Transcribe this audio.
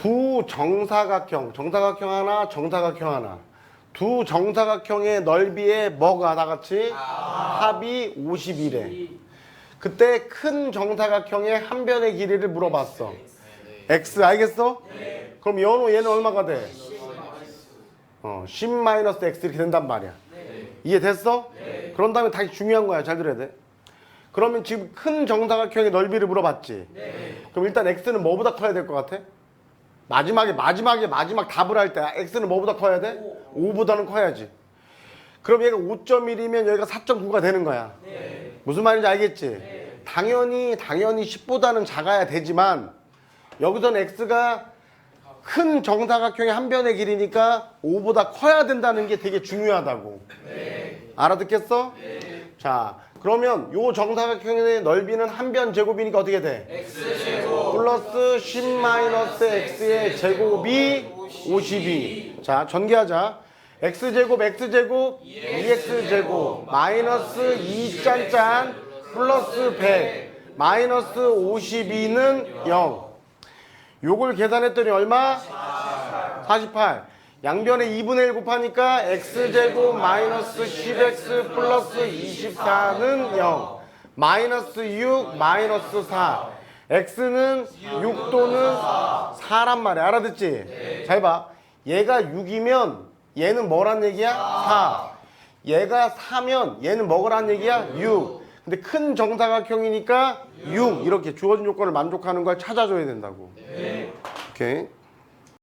두 정사각형, 정사각형 하나, 정사각형 하나. 두 정사각형의 넓이의 뭐가 다 같이 합이 51에. 그때 큰 정사각형의 한 변의 길이를 물어봤어. x 알겠어? 그럼 연호 얘는 얼마가 돼? 어, 10-x 이렇게 된단 말이야. 이해됐어? 그런 다음에 다시 중요한 거야. 잘 들어야 돼. 그러면 지금 큰 정사각형의 넓이를 물어봤지. 그럼 일단 x는 뭐보다 커야 될 것 같아? 마지막에 마지막에 마지막 답을 할 때 x는 뭐보다 커야 돼? 5보다는 커야지. 그럼 얘가 5.1이면 여기가 4.9가 되는 거야. 무슨 말인지 알겠지? 당연히 당연히 10보다는 작아야 되지만 여기서는 x가 큰 정사각형의 한 변의 길이니까 5보다 커야 된다는 게 되게 중요하다고. 알아듣겠어? 자, 그러면 요 정사각형의 넓이는 한 변 제곱이니까 어떻게 돼? x제곱 플러스 10 마이너스 x의 제곱이 52. 자, 전개하자. x제곱 x제곱 2x제곱 마이너스 2 짠짠 플러스 100 마이너스 52는 0. 요걸 계산했더니 얼마? 48. 양변에 2분의 1 곱하니까 x제곱 마이너스 10x 플러스 24는 0. 마이너스 6 마이너스 4. x는 6 또는 4란 말이야. 알아듣지? 잘 봐. 얘가 6이면 얘는 뭐란 얘기야? 4. 얘가 4면 얘는 뭐란 얘기야? 6. 근데 큰 정사각형이니까 6. 이렇게 주어진 조건을 만족하는 걸 찾아줘야 된다고. 오케이.